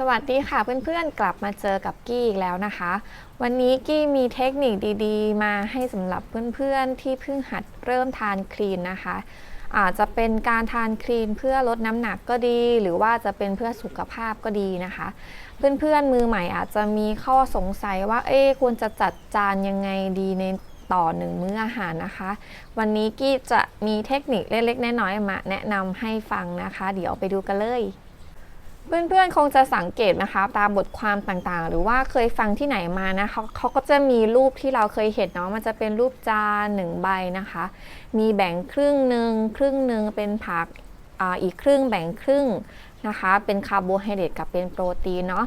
สวัสดีค่ะเพื่อนๆ กลับมาเจอกับกี้อีกแล้วนะคะ วันนี้กี้มีเทคนิคดีๆ มาให้สำหรับเพื่อนๆ ที่เพิ่งหัดเริ่มทานคลีนนะคะ อาจจะเป็นการทานคลีนเพื่อลดน้ำหนักก็ดี หรือว่าจะเป็นเพื่อสุขภาพก็ดีนะคะ เพื่อนๆ มือใหม่อาจจะมีข้อสงสัยว่าเอ๊ควรจะจัดจานยังไงดีในต่อหนึ่งมื้ออาหารนะคะ วันนี้กี้จะมีเทคนิคเล็กๆน้อยๆมาแนะนำให้ฟังนะคะ เดี๋ยวไปดูกันเลย เพื่อนๆ คงจะสังเกตนะคะ ตามบทความต่างๆ หรือว่าเคยฟังที่ไหนมานะเขาเขาก็จะมีรูปที่เราเคยเห็นเนาะมันจะเป็นรูปจานหนึ่งใบนะคะ มีแบ่งครึ่งหนึ่งครึ่งหนึ่งเป็นผักออีกครึ่งแบ่งครึ่งนะคะ เป็นคาร์โบไฮเดรตกับเป็นโปรตีนเนาะ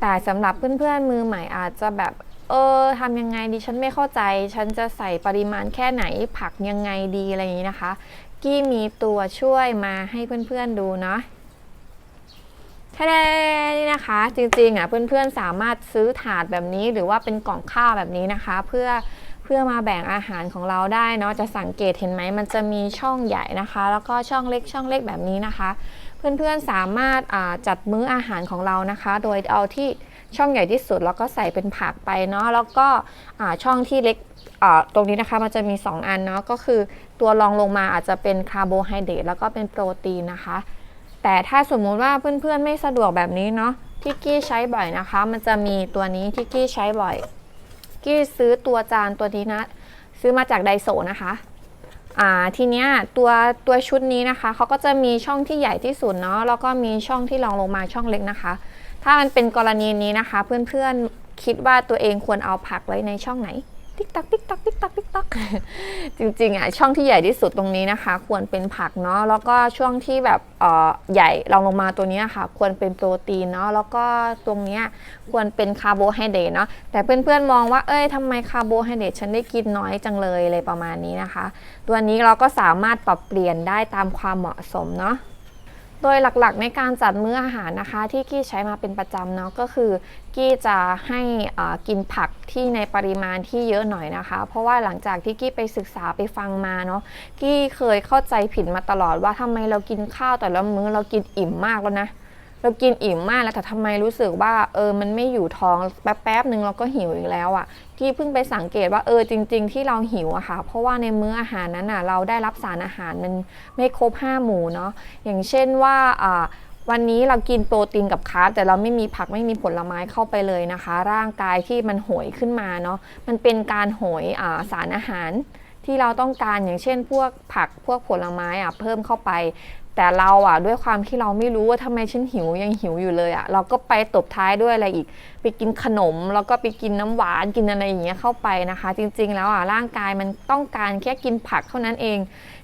แต่สำหรับเพื่อนๆมือใหม่อาจจะแบบเออทำยังไงดีฉันไม่เข้าใจ ฉันจะใส่ปริมาณแค่ไหนผักยังไงดีอะไรอย่างนี้นะคะ กี้มีตัวช่วยมาให้เพื่อนๆดูเนาะ ทะเลนี่นะคะ จริงๆอะเพื่อนๆสามารถซื้อถาดแบบนี้ หรือว่าเป็นกล่องข้าวแบบนี้นะคะ เพื่อเพื่อมาแบ่งอาหารของเราได้เนาะจะสังเกตเห็นไหมมันจะมีช่องใหญ่นะคะ แล้วก็ช่องเล็กช่องเล็กแบบนี้นะคะ เพื่อนๆสามารถจัดมื้ออาหารของเรานะคะ โดยเอาที่ช่องใหญ่ที่สุดแล้วก็ใส่เป็นผักไปเนาะแล้วก็ช่องที่เล็กตรงนี้นะคะมันจะมี 2 อันเนาะก็คือตัวรองลงมาอาจจะเป็นคาร์โบไฮเดรตแล้วก็เป็นโปรตีนนะคะ แต่ถ้าสมมุติว่าเพื่อนๆไม่สะดวกแบบนี้เนาะที่กี้ใช้บ่อยนะคะ มันจะมีตัวนี้ที่กี้ใช้บ่อย กี้ซื้อตัวจานตัวนี้นะ ซื้อมาจากไดโซนะคะอ่าทีเนี้ยตัวตัวชุดนี้นะคะเขาก็จะมีช่องที่ใหญ่ที่สุดเนาะแล้วก็มีช่องที่รองลงมาช่องเล็กนะคะ ถ้ามันเป็นกรณีนี้นะคะ เพื่อนๆคิดว่าตัวเองควรเอาผักไว้ในช่องไหน ติ๊กตักติ๊กตักติ๊กตักติ๊กตัก จริงๆอะช่องที่ใหญ่ที่สุดตรงนี้นะคะ ควรเป็นผักเนาะแล้วก็ช่วงที่แบบเอ่อใหญ่รองลงมาตัวนี้ค่ะ ควรเป็นโปรตีนเนาะแล้วก็ตรงเนี้ยควรเป็นคาร์โบไฮเดรตเนาะแต่เพื่อนๆมองว่าเอ้ยทำไมคาร์โบไฮเดรตฉันได้กินน้อยจังเลยอะไรประมาณนี้นะคะ ตัวนี้เราก็สามารถปรับเปลี่ยนได้ตามความเหมาะสมเนาะ โดยหลักๆในการจัดมื้ออาหารนะคะ ที่กี้ใช้มาเป็นประจำเนาะก็คือ กี้จะให้อ่ากินผักที่ในปริมาณที่เยอะหน่อยนะคะ เพราะว่าหลังจากที่กี้ไปศึกษาไปฟังมาเนาะกี้เคยเข้าใจผิดมาตลอดว่าทำไมเรากินข้าวแต่ละมื้อเรากินอิ่มมากแล้วนะ เรากินอิ่มมากแล้วแต่ทำไมรู้สึกว่าเออมันไม่อยู่ท้องแป๊บๆหนึ่งเราก็หิวอีกแล้วอะ่ะกี้เพิ่งไปสังเกตว่าเออจริง ๆ ที่เราหิวอะค่ะ เพราะว่าในมื้ออาหารนั้นอะเราได้รับสารอาหารมันไม่ครบห้าหมู่เนาะอย่างเช่นว่าอ่าวันนี้เรากินโปรตีนกับคาร์บแต่เราไม่มีผักไม่มีผลไม้เข้าไปเลยนะคะ ร่างกายที่มันโหยขึ้นมาเนาะมันเป็นการโหยาสารอาหารที่เราต้องการอย่างเช่น พวกผักพวกผลไม้อะเพิ่มเข้าไป แต่เราอะด้วยความที่เราไม่รู้ว่าทำไมฉันหิวยังหิวอยู่เลยอะเราก็ไปตบท้ายด้วยอะไรอีก ไปกินขนมแล้วก็ไปกินน้ำหวานกินอะไรอย่างเงี้ยเข้าไปนะคะ จริงๆแล้วอะร่างกายมันต้องการแค่กินผักเท่านั้นเอง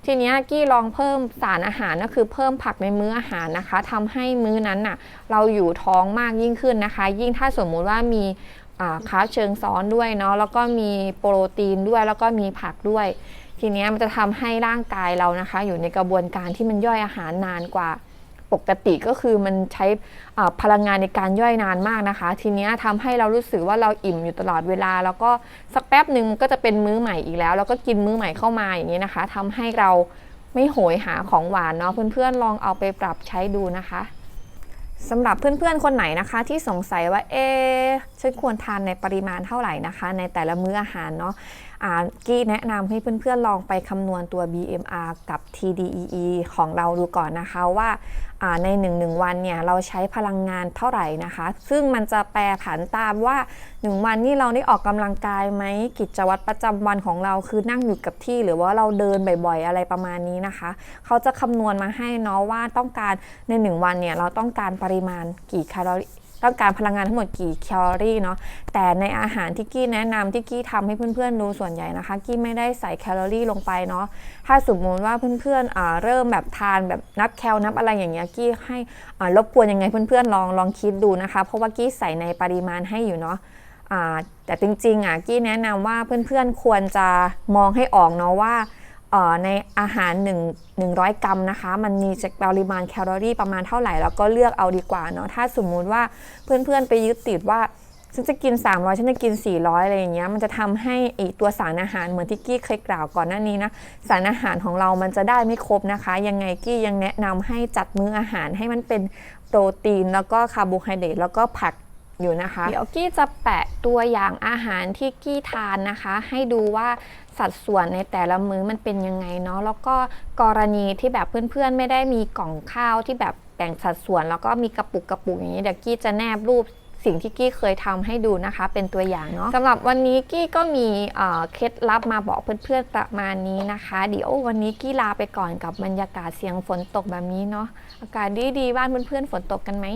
ทีเนี้ยกี้ลองเพิ่มสารอาหารก็คือเพิ่มผักในมื้ออาหารนะคะทำให้มื้อนั้นน่ะ เราอยู่ท้องมากยิ่งขึ้นนะคะ ยิ่งถ้าสมมุติว่ามีอ่าคาร์บเชิงซ้อนด้วยเนาะแล้วก็มีโปรตีนด้วยแล้วก็มีผักด้วย ทีนี้มันจะทำให้ร่างกายเรานะคะ อยู่ในกระบวนการที่มันย่อยอาหารนานกว่าปกติก็คือมันใช้พลังงานในการย่อยนานมากนะคะ ทีนี้ยทำให้เรารู้สึกว่าเราอิ่มอยู่ตลอดเวลา แล้วก็สักแป๊บหนึ่งมันก็จะเป็นมื้อใหม่อีกแล้ว แล้วก็กินมื้อใหม่เข้ามาอย่างนี้นะคะทำให้เราไม่โหยหาของหวานเนาะเพื่อนๆลองเอาไปปรับใช้ดูนะคะสำหรับเพื่อนๆ คนไหนนะคะที่สงสัยว่าเอ๊ฉันควรทานในปริมาณเท่าไหร่นะคะ ในแต่ละมื้ออาหารเนาะ กี้แนะนำให้เพื่อนๆลองไปคำนวณตัว BMR กับ TDEE ของเราดูก่อนนะคะว่าอ่าใน 1 1 วันเนี่ยเราใช้พลังงานเท่าไหร่นะคะ ซึ่งมันจะแปรผันตามว่า 1 วันนี้เราได้ออกกำลังกายไหมกิจวัตรประจำวันของเราคือนั่งอยู่กับที่ หรือว่าเราเดินบ่อยๆ อะไรประมาณนี้นะคะ เขาจะคำนวณมาให้เนาะว่าต้องการใน 1 วันเนี่ยเราต้องการปริมาณกี่แคลอรี่ ต้องการพลังงานทั้งหมดกี่แคลอรี่เนาะแต่ในอาหารที่กี้แนะนำที่กี้ทำให้เพื่อนๆดูส่วนใหญ่นะคะ กี้ไม่ได้ใส่แคลอรี่ลงไปเนาะถ้าสมมติว่าเพื่อนๆอ่าเริ่มแบบทานแบบนับแคลนับอะไรอย่างเงี้ยกี้ให้รบกวนยังไงเพื่อนๆลองลองคิดดูนะคะ เพราะว่ากี้ใส่ในปริมาณให้อยู่เนาะแต่จริงๆอะกี้แนะนำว่าเพื่อนๆควรจะมองให้ออกเนาะว่า ในอาหาร 1 100 กรัมนะคะ มันมีปริมาณแคลอรี่ประมาณเท่าไหร่ แล้วก็เลือกเอาดีกว่าเนาะถ้าสมมุติว่าเพื่อนๆไปยึดติดว่าฉันจะกิน 300 ฉันจะกิน 400 อะไรอย่างเงี้ย มันจะทำให้ไอตัวสารอาหารเหมือนที่กี้เคยกล่าวก่อนหน้านี้นะ สารอาหารของเรามันจะได้ไม่ครบนะคะ ยังไงกี้ยังแนะนำให้จัดมื้ออาหารให้มันเป็นโปรตีน แล้วก็คาร์โบไฮเดรตแล้วก็ผัก อยู่นะคะ เดี๋ยวกี้จะแปะตัวอย่างอาหารที่กี้ทานนะคะ ให้ดูว่าสัดส่วนในแต่ละมื้อมันเป็นยังไงเนาะแล้วก็กรณีที่แบบเพื่อนๆ ไม่ได้มีกล่องข้าวที่แบบแบ่งสัดส่วน แล้วก็มีกระปุกกระปุกอย่างนี้เดี๋ยวกี้จะแนบรูปสิ่งที่กี้เคยทำให้ดูนะคะ เป็นตัวอย่างเนาะสำหรับวันนี้กี้ก็มีเเคล็ดลับมาบอกเพื่อนๆประมาณนี้นะคะ เดี๋ยววันนี้กี้ลาไปก่อนกับบรรยากาศเสียงฝนตกแบบนี้เนาะอากาศดีๆบ้านเพื่อนๆฝนตกกันไหม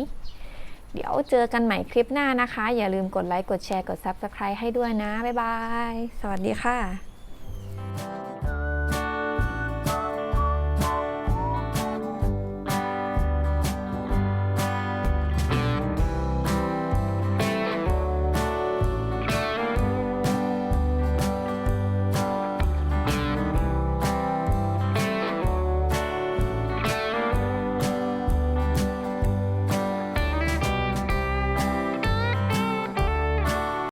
เดี๋ยวเจอกันใหม่คลิปหน้านะคะ อย่าลืมกดไลค์ กดแชร์ กด Subscribe ให้ด้วยนะ บ๊ายบาย สวัสดีค่ะ